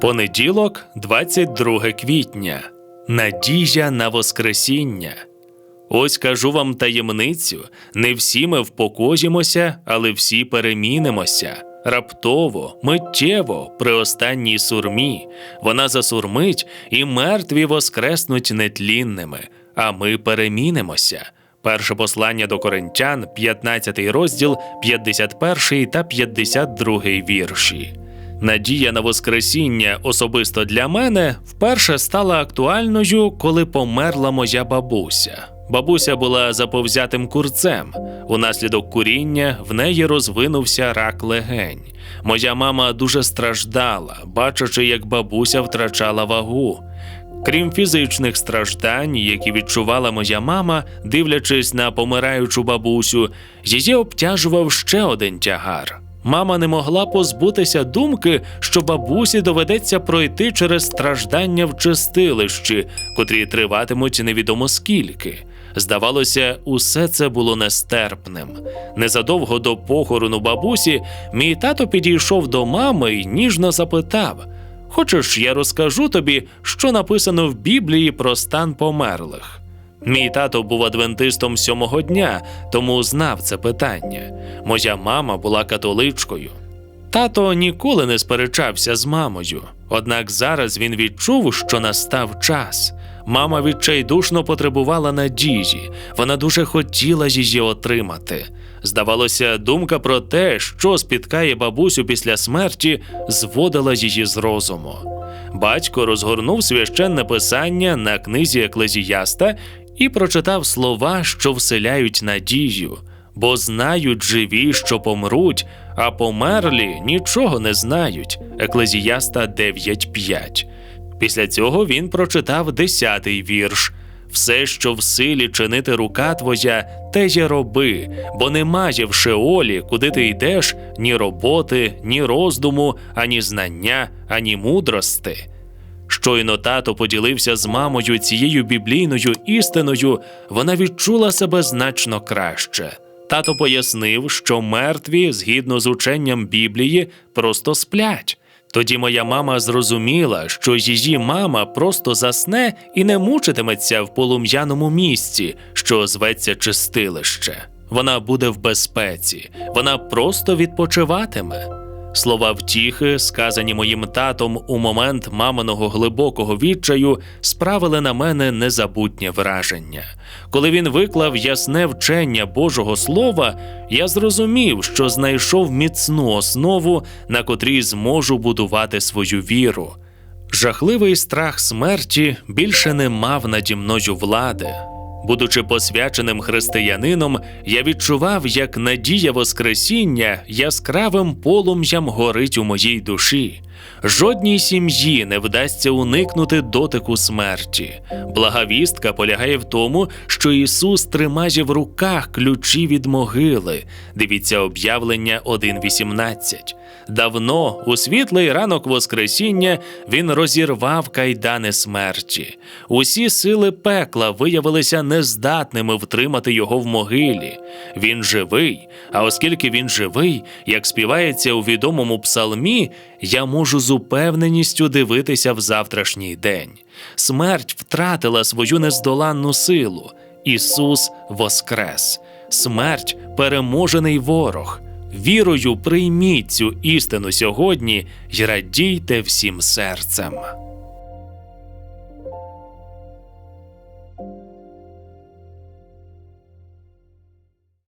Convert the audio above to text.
Понеділок, 22 квітня. Надія на Воскресіння. Ось кажу вам таємницю: не всі ми впокожімося, але всі перемінимося. Раптово, миттєво, при останній сурмі. Вона засурмить, і мертві воскреснуть нетлінними, а ми перемінимося. Перше послання до Коринтян, 15 розділ, 51 та 52 вірші. Надія на Воскресіння особисто для мене вперше стала актуальною, коли померла моя бабуся. Бабуся була заповзятим курцем. Унаслідок куріння в неї розвинувся рак легень. Моя мама дуже страждала, бачачи, як бабуся втрачала вагу. Крім фізичних страждань, які відчувала моя мама, дивлячись на помираючу бабусю, її обтяжував ще один тягар. Мама не могла позбутися думки, що бабусі доведеться пройти через страждання в чистилищі, котрі триватимуть невідомо скільки. Здавалося, усе це було нестерпним. Незадовго до похорону бабусі мій тато підійшов до мами і ніжно запитав: Хочеш, я розкажу тобі, що написано в Біблії про стан померлих? Мій тато був адвентистом сьомого дня, тому знав це питання. Моя мама була католичкою. Тато ніколи не сперечався з мамою, однак зараз він відчув, що настав час. Мама відчайдушно потребувала надії, вона дуже хотіла її отримати. Здавалося, думка про те, що спіткає бабусю після смерті, зводила її з розуму. Батько розгорнув священне писання на книзі Еклезіяста і прочитав слова, що вселяють надію, бо знають живі, що помруть, а померлі нічого не знають. Еклезіяста 9.5. Після цього він прочитав десятий вірш. Все, що в силі чинити рука твоя, те й роби, бо немає в Шеолі, куди ти йдеш, ні роботи, ні роздуму, ані знання, ані мудрости. Щойно тато поділився з мамою цією біблійною істиною, вона відчула себе значно краще. Тато пояснив, що мертві, згідно з ученням Біблії, просто сплять. Тоді моя мама зрозуміла, що її мама просто засне і не мучитиметься в полум'яному місці, що зветься чистилище. Вона буде в безпеці, вона просто відпочиватиме. Слова втіхи, сказані моїм татом у момент маминого глибокого відчаю, справили на мене незабутнє враження. Коли він виклав ясне вчення Божого Слова, я зрозумів, що знайшов міцну основу, на котрій зможу будувати свою віру. Жахливий страх смерті більше не мав наді мною влади. Будучи посвяченим християнином, я відчував, як надія Воскресіння яскравим полум'ям горить у моїй душі. Жодній сім'ї не вдасться уникнути дотику смерті. Благовістка полягає в тому, що Ісус тримає в руках ключі від могили. Дивіться об'явлення 1.18. Давно, у світлий ранок Воскресіння, він розірвав кайдани смерті. Усі сили пекла виявилися нездатними втримати його в могилі. Він живий, а оскільки він живий, як співається у відомому псалмі, я можу з упевненістю дивитися в завтрашній день. Смерть втратила свою нездоланну силу. Ісус воскрес, смерть переможений ворог. Вірою прийміть цю істину сьогодні й радійте всім серцем.